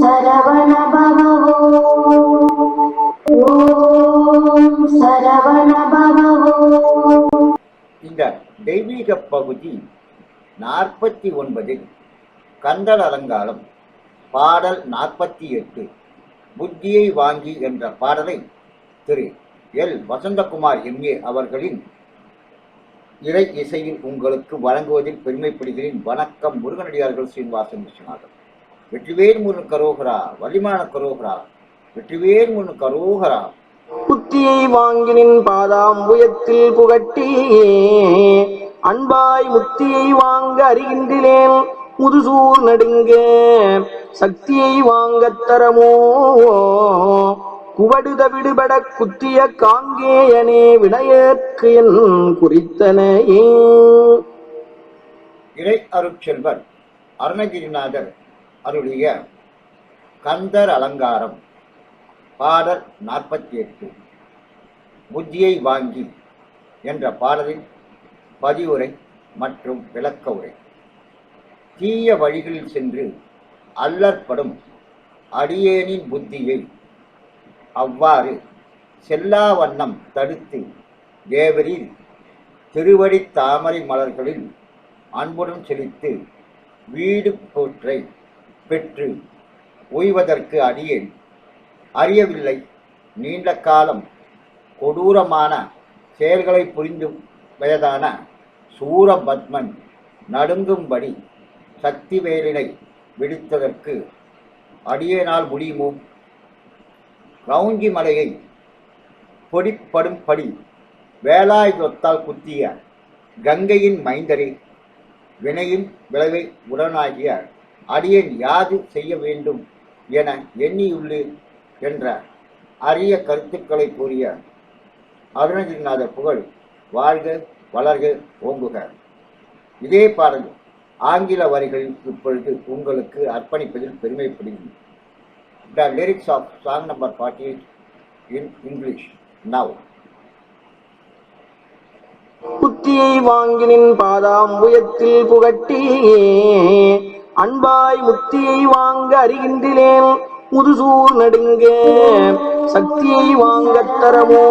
சரவண பவ ஓம் சரவண பவ இந்த தெய்வீக பகுதி நாற்பத்தி ஒன்பதில் கந்தல் அலங்காரம் பாடல் நாற்பத்தி எட்டு புத்தியை வாங்கி என்ற பாடலை திரு எல். வசந்தகுமார் எம்ஏ அவர்களின் இறை இசையில் உங்களுக்கு வழங்குவதில் பெருமைப்படுகிறேன். வணக்கம் முருகனடியார்கள் ஸ்ரீனிவாசன் விஸ்வநாதன். வெற்றிவேல் முருகன் கரோகரா வள்ளிமான கரோகரா வெற்றிவேல் முருகன் கரோகரா. புத்தியை வாங்கினின் பாதாம்புயத்தில் புகட்டி அன்பாய் முத்தியை வாங்க அறிகின்றேன் முதுசூர் நடுங்க சக்தியை வாங்கத் தரமோ? குவடுத விடுபட குத்திய காங்கேயனே வினையேற்கு என் குறித்தனையே. இறை அருட்செல்வர் அருணகிரிநாதர். அருளிய கந்தர் அலங்காரம் பாடல் நாற்பத்தி எட்டு புத்தியை வாங்கி என்ற பாடலின் பதிவுரை மற்றும் விளக்க உரை. தீய வழிகளில் சென்று அல்லற்படும் அடியேனின் புத்தியை அவ்வாறு செல்லா வண்ணம் தடுத்து தேவரில் திருவடி தாமரை மலர்களில் அன்புடன் செழித்து வீடு போற்றை பெற்று ஓய்வதற்கு அடியேன். அறியவில்லை. நீண்ட காலம் கொடூரமான செயல்களை புரிந்து வயதான சூரபத்மன் நடுங்கும்படி சக்திவேலினை விடுத்ததற்கு அடியேனால் முடியுமோ? ரவுஞ்சி மலையை பொடிப்படும்படி வேலாயுதத்தால் குத்திய கங்கையின் மைந்தரே வினையின் விளைவை உடனாகிய அடியேன் யாது செய்ய வேண்டும் என எண்ணியுள்ளேன் என்ற அரிய கருத்துக்களை கூறிய அருணகிரிநாத புகழ் வாழ்க வளர்க ஓங்குக. இதே பாடல் ஆங்கில வரிகளில் இப்பொழுது உங்களுக்கு அர்ப்பணிப்பதில் பெருமைப்படுகிறது the lyrics of song number forty eight in English now புத்தியை வாங்கினின் பாதாம்புயத்தில் புகட்டி அன்பாய் முத்தியை வாங்க அறிகின்றேன். முதுசூர் நடுங்க சக்தியை வாங்கத் தரமோ?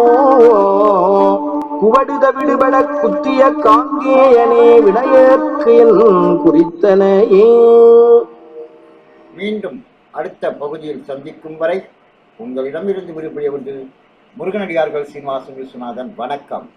குவடுத விடுபட குத்திய காங்கேயனே வினையேற்கு என் குறித்தனையே. மீண்டும் அடுத்த பகுதியில் சந்திக்கும் வரை உங்களிடமிருந்து விரும்பியவர்கள் முருகனடியார்கள் சீனிவாசன் விஸ்வநாதன் வணக்கம்.